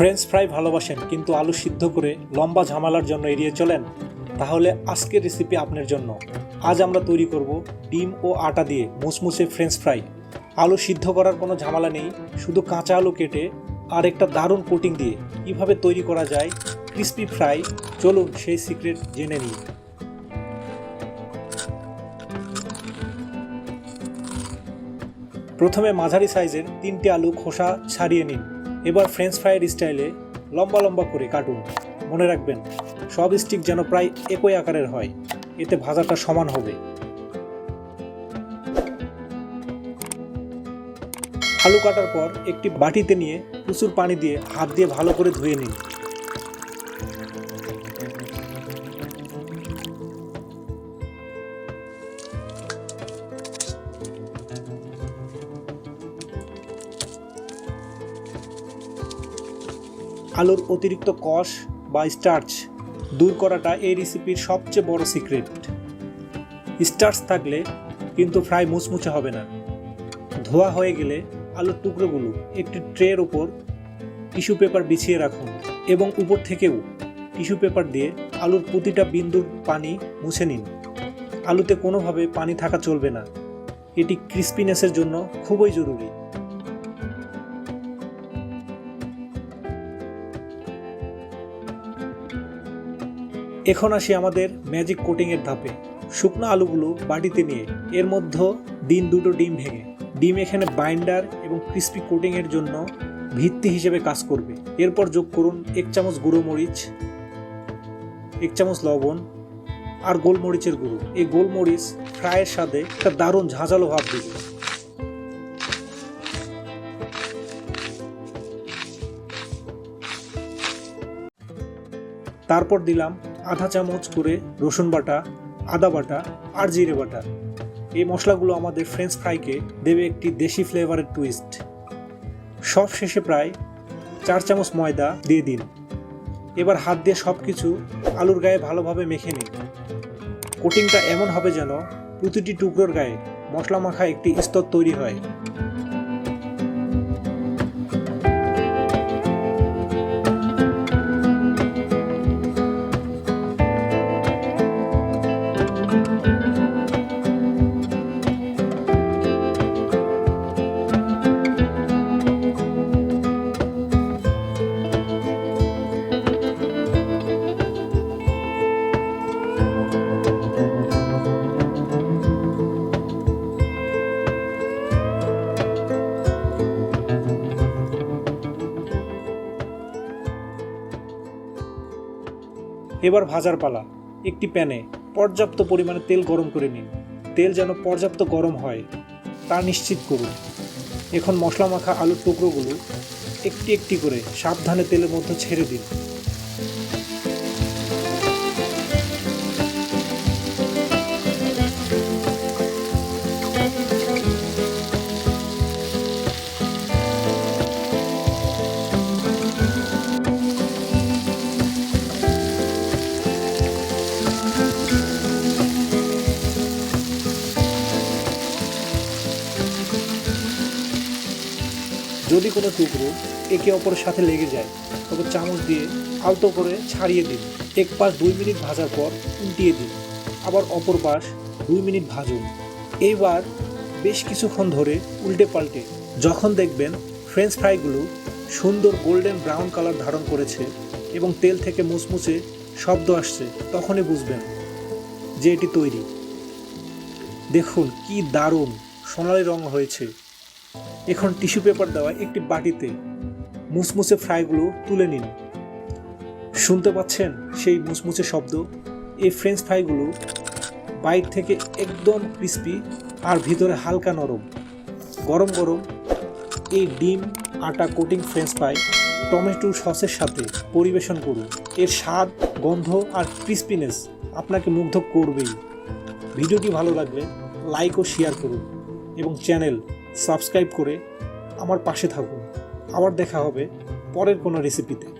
French fry ভালোবাসেন, কিন্তু আলু সিদ্ধ করে লম্বা ঝামেলার জন্য এড়িয়ে চলেন? তাহলে আজকের রেসিপি আপনার জন্য। আজ আমরা তৈরি করব ডিম ও আটা দিয়ে মুসমুসে ফ্রেঞ্চ ফ্রাই আলু সিদ্ধ করার কোনো ঝামেলা নেই, শুধু কাঁচা আলু কেটে আর একটা দারুণ কোটিং দিয়ে কীভাবে তৈরি করা যায় ক্রিস্পি ফ্রাই চলুন সেই সিক্রেট জেনে নিই। প্রথমে মাঝারি সাইজের তিনটে আলু খোসা ছাড়িয়ে নিন। এবার ফ্রেঞ্চ ফ্রাইয়ের স্টাইলে লম্বা লম্বা করে কাটুন। মনে রাখবেন, সব স্টিক যেন প্রায় একই আকারের হয়। এতে ভাজাটা সমান হবে। আলু কাটার পর একটি বাটিতে নিয়ে প্রচুর পানি দিয়ে হাত দিয়ে ভালো করে ধুয়ে নিন। আলুর অতিরিক্ত কষ বা স্টার্চ দূর করাটা এই রেসিপির সবচেয়ে বড় সিক্রেট স্টার্চ থাকলে কিন্তু ফ্রাই মুচমুচে হবে না। ধোয়া হয়ে গেলে আলুর টুকরোগুলো একটি ট্রের ওপর টিস্যু পেপার বিছিয়ে রাখুন এবং উপর থেকেও টিস্যু পেপার দিয়ে আলুর প্রতিটা বিন্দুর পানি মুছে নিন। আলুতে কোনোভাবে পানি থাকা চলবে না। এটি ক্রিস্পিনেসের জন্য খুবই জরুরি। এখন আসি আমাদের ম্যাজিক কোটিংয়ের ধাপে। শুকনো আলুগুলো বাটিতে নিয়ে, এর মধ্যে দিন দুটো ডিম ভেঙে, ডিম এখানে বাইন্ডার এবং ক্রিস্পি কোটিংয়ের জন্য ভিত্তি হিসেবে কাজ করবে। এরপর যোগ করুন এক চামচ গুঁড়ো মরিচ, এক চামচ লবণ আর গোলমরিচের গুঁড়ো। এই গোলমরিচ ফ্রাইয়ের সাথে একটা দারুণ ঝাঁঝালো ভাব দেবে। তারপর দিলাম আধা চামচ করে রসুন বাটা, আদা বাটা আর জিরে বাটা। এই মশলাগুলো আমাদের ফ্রেঞ্চ ফ্রাইকে দেবে একটি দেশি ফ্লেভারের টুইস্ট সব শেষে প্রায় চার চামচ ময়দা দিয়ে দিন। এবার হাত দিয়ে সব কিছু আলুর গায়ে ভালোভাবে মেখে নিন। কোটিংটা এমন হবে যেন প্রতিটি টুকরোর গায়ে মশলা মাখা একটি স্তর তৈরি হয়। এবার ভাজার পালা। একটি প্যানে পর্যাপ্ত পরিমাণে তেল গরম করে নিন। তেল যেন পর্যাপ্ত গরম হয়, তা নিশ্চিত করুন। এখন মশলা মাখা আলুর টুকরোগুলো একটি একটি করে সাবধানে তেলের মধ্যে ছেড়ে দিন। যদি কোনো টুকরো একে অপরের সাথে লেগে যায়, তবে চামচ দিয়ে আলতো করে ছাড়িয়ে দিন। এক পাশ দুই মিনিট ভাজার পর উল্টিয়ে দিন। আবার অপর পাশ দুই মিনিট ভাজুন। এইবার বেশ কিছুক্ষণ ধরে উল্টে পাল্টে। যখন দেখবেন ফ্রেঞ্চ ফ্রাইগুলো সুন্দর গোল্ডেন ব্রাউন কালার ধারণ করেছে এবং তেল থেকে মুচমুচে শব্দ আসছে, তখনই বুঝবেন যে এটি তৈরি। দেখুন কি দারুণ সোনালি রং হয়েছে। এখন টিস্যু পেপার দেওয়া একটি বাটিতে মুসমুসে ফ্রাইগুলো তুলে নিন। শুনতে পাচ্ছেন সেই মুসমুসে শব্দ? এই ফ্রেঞ্চ ফ্রাইগুলো বাইর থেকে একদম ক্রিস্পি আর ভিতরে হালকা নরম। গরম গরম এই ডিম, আটা কোটিং ফ্রেঞ্চ ফ্রাই টমেটো সসের সাথে পরিবেশন করুন। এর স্বাদ, গন্ধ আর ক্রিস্পিনেস আপনাকে মুগ্ধ করবেই। ভিডিওটি ভালো লাগলে লাইক ও শেয়ার করুন এবং চ্যানেল সাবস্ক্রাইব করে আমার পাশে থাকুন। আবার দেখা হবে পরের কোনো রেসিপিতে